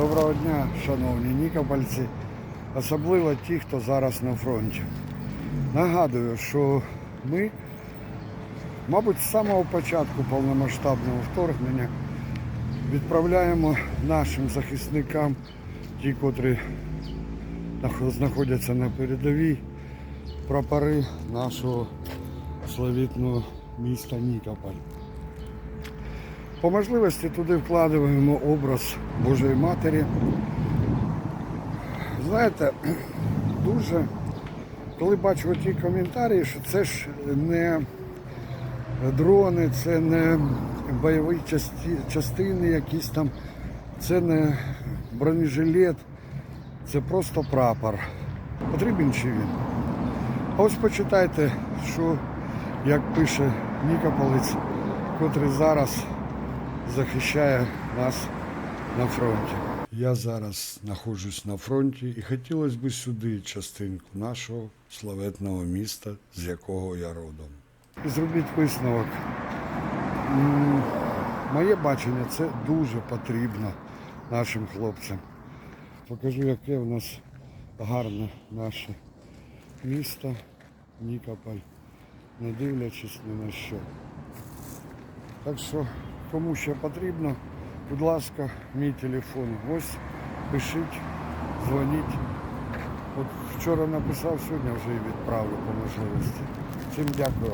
Доброго дня, шановні нікопольці, особливо ті, хто зараз на фронті. Нагадую, що ми, мабуть, з самого початку повномасштабного вторгнення відправляємо нашим захисникам, ті, котрі знаходяться на передовій, прапори нашого славітного міста Нікополь. По можливості туди вкладаємо образ Божої Матері. Знаєте, дуже, коли бачу ті коментарі, що це ж не дрони, це не бойові частини якісь там, це не бронежилет, це просто прапор. Потрібен чи він? Ось почитайте, що, як пише Нікополець, котрий зараз захищає нас на фронті. Я зараз знаходжусь на фронті і хотілося б сюди частинку нашого славетного міста, з якого я родом. Зробіть висновок. Моє бачення це дуже потрібно нашим хлопцям. Покажу, яке в нас гарне наше місто Нікополь, не дивлячись ні на що. Так що, кому ще потрібно, будь ласка, мій телефон. Ось пишіть, дзвоніть. От вчора написав, сьогодні вже і відправлю по можливості. Всім дякую.